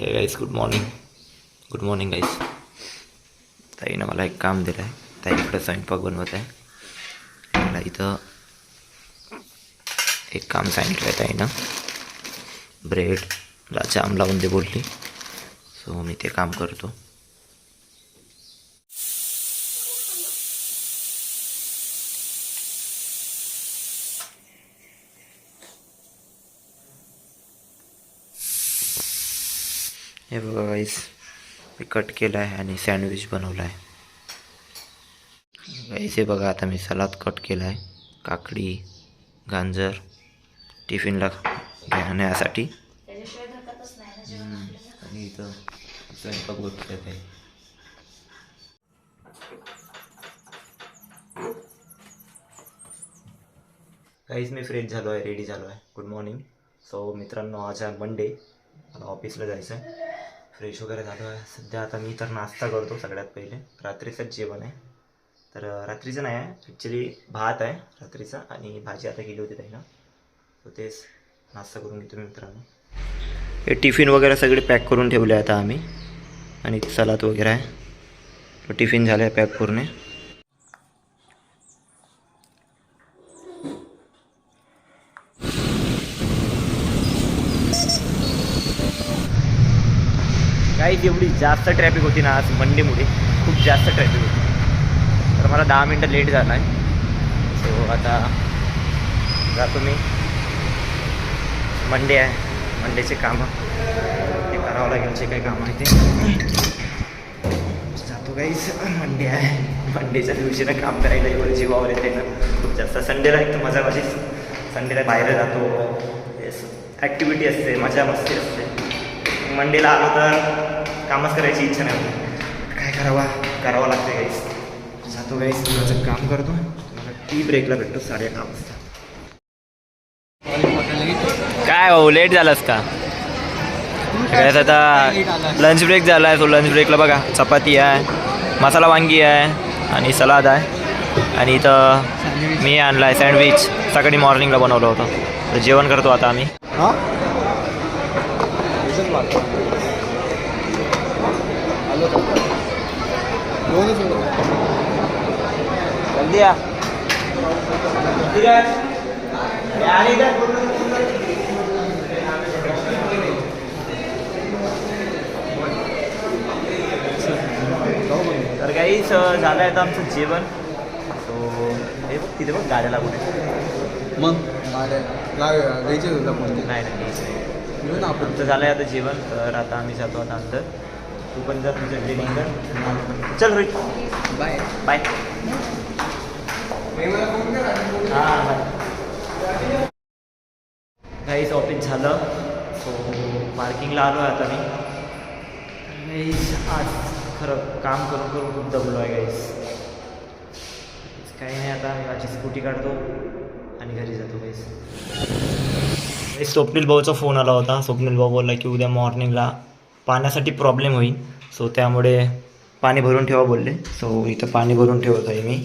Hey guys good morning good morning guys ताईनं मला एक काम दिलं आहे ताई इकडं स्वयंपाक बनवत आहे मला इथं एक काम सांगितलं आहे ताईनं ब्रेडला जाम लावून दे बोलली. सो मी ते काम करतो. हे बघा गाईस मी कट केलं आहे आणि सँडविच बनवलं आहे गाईस हे बघा आता मी सलाद कट केला आहे काकडी गांजर टिफिनला घेण्यासाठी. आणि इथं स्वयंपाक बघत आहे काहीच मी फ्रेश झालो आहे रेडी झालो आहे गुड मॉर्निंग सो मित्रांनो आज आहे मंडे मला ऑफिसला जायचं आहे फ्रेश वगैरे झालो. आहे सध्या आता मी तर नाश्ता करतो सगळ्यात पहिले. रात्रीचंच जेवण आहे. तर रात्रीचं नाही आहे. ॲक्च्युली भात आहे रात्रीचा आणि भाजी आता केली होती त्यांना तर तेच नाश्ता करून घेतो मी मित्रांनो. हे टिफिन वगैरे सगळे पॅक करून ठेवले आता आम्ही. आणि सलाद वगैरे आहे. टिफिन झालं आहे पॅक पूर्ण. काही एवढी जास्त ट्रॅफिक होती ना आज मंडेमुळे खूप जास्त ट्रॅफिक होती. तर मला दहा मिनटं लेट झाला आहे सो आता जातो मी. मंडे आहे. मंडेचे कामं. ते करावं लागेल जे काही कामं आहे ते. जातो काहीच मंडे आहे. मंडेच्या दिवशी ना काम करायला एवढं जीवावर येते ना. खूप जास्त संडेला एक तर मजा माझी संडेला बाहेर जातो. ॲक्टिव्हिटी असते मजा मस्ती असते. मंडेला आलो तर कामच करायची इच्छा नाही होत. काय करावा? करावं लागते काहीच जातो काहीच माझं काम करतो. मला टी ब्रेकला भेटतो साडे अकरा वाजता. काय भाऊ लेट झालास का? काय आता लंच ब्रेक झाला आहे तो लंच ब्रेकला बघा. चपाती आहे मसाला वांगी आहे आणि सलाद आहे. आणि इथं मी आणला आहे सँडविच सकाळी मॉर्निंगला बनवलं होतं. तर जेवण करतो आता आम्ही. डीजल बात आलो दोनच. जल्दी. तर काही झालं आहे आता आमचं जेवण. सो हे बघ तिथे बघ गाड्या लागून आहे मग? गाड्या नाही नाही. घ्यायचं नाही. घेऊ ना आपण. आमचं झालं आहे आता जेवण. तर आता आम्ही जातो आता अंदर. तू पण जा तुझ्या ट्रेनिंग कर चल रोहित. बाय बाय हां काहीच ऑफिस झालं. सो पार्किंगला आलो आहे आता मी. आज खरं काम करून करून खूप दमलो आहे गाईस काही नाही आता. मी माझी स्कूटी काढतो आणि घरी जातो गाईस स्वप्नील भाऊचा फोन आला होता. स्वप्नील भाऊ बोलला की उद्या मॉर्निंगला पाण्यासाठी प्रॉब्लेम होईल. सो त्यामुळे पाणी भरून ठेवा बोलले. सो इथं पाणी भरून ठेवत आहे मी.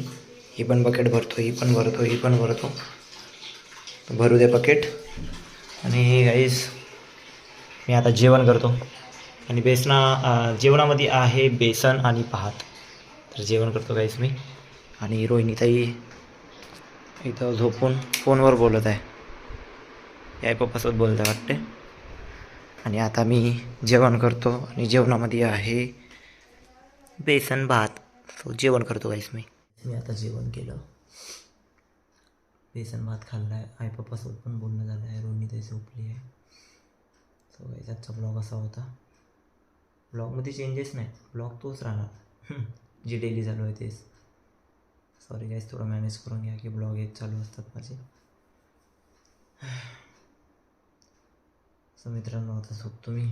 ही पण बकेट भरतो ही पण भरतो ही पण भरतो. भरू दे बकेट आणि गाईस मी आता जेवण करतो. आणि बेसना जेवणामध्ये आहे बेसन आणि भात. तर जेवण करतो गाईस मी. आणि रोहिणीताई इथं झोपून फोनवर बोलत आहे. आई पप्पासोबत बोलता वाटते आणि आता मी जेवण करतो आणि जेवणामध्ये आहे बेसन भात. सो जेवण करतो गाईस मी. मी आता जेवण केलं. बेसन भात खाल्ला आहे आई पप्पासोबत पण बोलणं झालं आहे रोनी ते झोपली आहे. सो गाईस आजचा ब्लॉग असा होता. ब्लॉगमध्ये चेंजेस नाही. ब्लॉग तोच राहणार. जे डेली चालू आहे तेच. सॉरी गाईस थोडं मॅनेज करून घ्या की ब्लॉग हेच चालू असतात माझे. सो मित्रांनो आता झोपतो मी.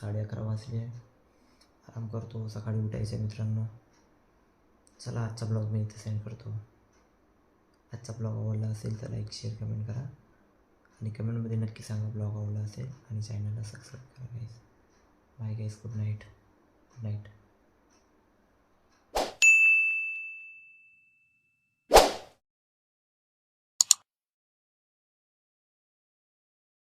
साडे अकरा वाजले आराम करतो. सकाळी उठायचं आहे मित्रांनो. चला आजचा ब्लॉग मी इथे सेंड करतो. आजचा ब्लॉग आवडला असेल तर लाईक शेअर कमेंट करा. आणि कमेंटमध्ये नक्की सांगा ब्लॉग आवडला असेल. आणि चॅनलला सबस्क्राईब करा guys bye guys good night good night